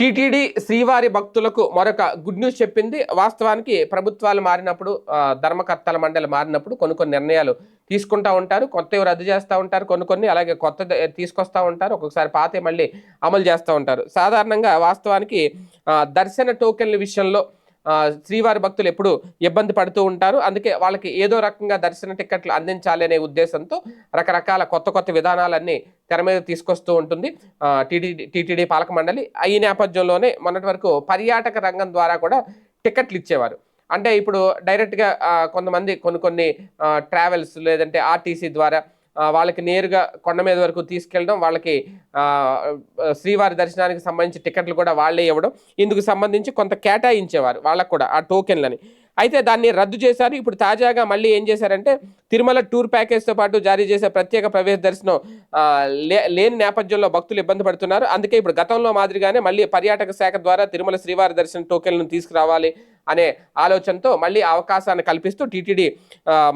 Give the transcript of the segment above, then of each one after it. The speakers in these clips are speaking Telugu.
టీటీడీ శ్రీవారి భక్తులకు మరొక గుడ్ న్యూస్ చెప్పింది. వాస్తవానికి ప్రభుత్వాలు మారినప్పుడు ధర్మకర్తల మండలి మారినప్పుడు కొన్ని కొన్ని నిర్ణయాలు తీసుకుంటా ఉంటారు. కొత్తవి రద్దు చేస్తూ ఉంటారు కొన్ని కొన్ని అలాగే కొత్త తీసుకొస్తా ఉంటారు. ఒక్కొక్కసారి పాతే మళ్ళీ అమలు చేస్తూ ఉంటారు. సాధారణంగా వాస్తవానికి దర్శన టోకెన్ల విషయంలో శ్రీవారి భక్తులు ఎప్పుడు ఇబ్బంది పడుతూ ఉంటారు. అందుకే వాళ్ళకి ఏదో రకంగా దర్శన టికెట్లు అందించాలి అనే ఉద్దేశంతో రకరకాల కొత్త కొత్త విధానాలన్నీ తెర మీద తీసుకొస్తూ ఉంటుంది. టీటీడీ టీటీడీ పాలక మండలి. ఈ నేపథ్యంలోనే మొన్నటి వరకు పర్యాటక రంగం ద్వారా కూడా టికెట్లు ఇచ్చేవారు. అంటే ఇప్పుడు డైరెక్ట్గా కొంతమంది కొన్ని కొన్ని ట్రావెల్స్ లేదంటే ఆర్టీసీ ద్వారా వాళ్ళకి నేరుగా కొండ మీద వరకు తీసుకెళ్ళడం వాళ్ళకి శ్రీవారి దర్శనానికి సంబంధించి టికెట్లు కూడా వాళ్ళే ఇవ్వడం ఇందుకు సంబంధించి కొంత కేటాయించేవారు వాళ్ళకు కూడా ఆ టోకెన్లని. అయితే దాన్ని రద్దు చేశారు. ఇప్పుడు తాజాగా మళ్ళీ ఏం చేశారంటే తిరుమల టూర్ ప్యాకేజ్తో పాటు జారీ చేసే ప్రత్యేక ప్రవేశ దర్శనం లే లేని నేపథ్యంలో భక్తులు ఇబ్బంది పడుతున్నారు. అందుకే ఇప్పుడు గతంలో మాదిరిగానే మళ్ళీ పర్యాటక శాఖ ద్వారా తిరుమల శ్రీవారి దర్శన టోకెన్లను తీసుకురావాలి అనే ఆలోచనతో మళ్ళీ అవకాశాన్ని కల్పిస్తూ టీటీడీ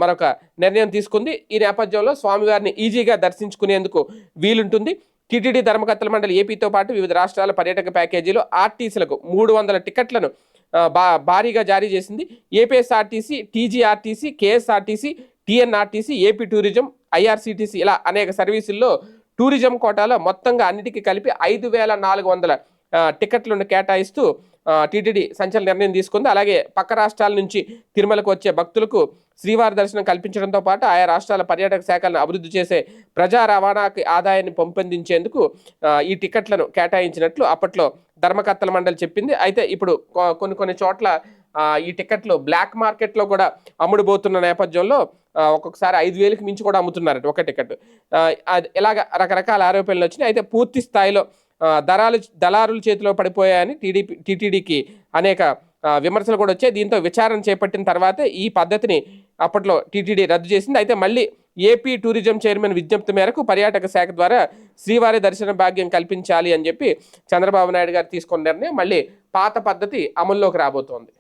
మరొక నిర్ణయం తీసుకుంది. ఈ నేపథ్యంలో స్వామివారిని ఈజీగా దర్శించుకునేందుకు వీలుంటుంది. టీటీడీ ధర్మకర్తల మండలి ఏపీతో పాటు వివిధ రాష్ట్రాల పర్యాటక ప్యాకేజీలు ఆర్టీసీలకు మూడు వందల టికెట్లను భారీగా జారీ చేసింది. APSRTC TGRTC KSRTC TNRTC AP tourism IRCTC ఇలా అనేక సర్వీసుల్లో టూరిజం కోటాలో మొత్తంగా అన్నిటికీ కలిపి ఐదు వేల నాలుగు వందల టికెట్లను కేటాయిస్తూ టీటీడీ సంచలన నిర్ణయం తీసుకుంది. అలాగే పక్క రాష్ట్రాల నుంచి తిరుమలకు వచ్చే భక్తులకు శ్రీవారి దర్శనం కల్పించడంతో పాటు ఆయా రాష్ట్రాల పర్యాటక శాఖలను అభివృద్ధి చేసే ప్రజా రవాణాకి ఆదాయాన్ని పెంపొందించేందుకు ఈ టికెట్లను కేటాయించినట్లు అప్పట్లో ధర్మకర్తల మండలి చెప్పింది. అయితే ఇప్పుడు కొన్ని కొన్ని చోట్ల ఈ టికెట్లు బ్లాక్ మార్కెట్లో కూడా అమ్ముడుపోతున్న నేపథ్యంలో ఒక్కొక్కసారి ఐదు వేలకు మించి కూడా అమ్ముతున్నారట ఒక టికెట్ అది ఇలాగ రకరకాల ఆరోపణలు వచ్చినాయి. అయితే పూర్తి స్థాయిలో దళాలు దళారుల చేతిలో పడిపోయాయని టీడీపీ టీటీడీకి అనేక విమర్శలు కూడా వచ్చాయి. దీంతో విచారణ చేపట్టిన తర్వాతే ఈ పద్ధతిని అప్పట్లో టీటీడీ రద్దు చేసింది. అయితే మళ్ళీ ఏపీ టూరిజం చైర్మన్ విజ్ఞప్తి మేరకు పర్యాటక శాఖ ద్వారా శ్రీవారి దర్శన భాగ్యం కల్పించాలి అని చెప్పి చంద్రబాబు నాయుడు గారు తీసుకున్న నిర్ణయం మళ్ళీ పాత పద్ధతి అమల్లోకి రాబోతోంది.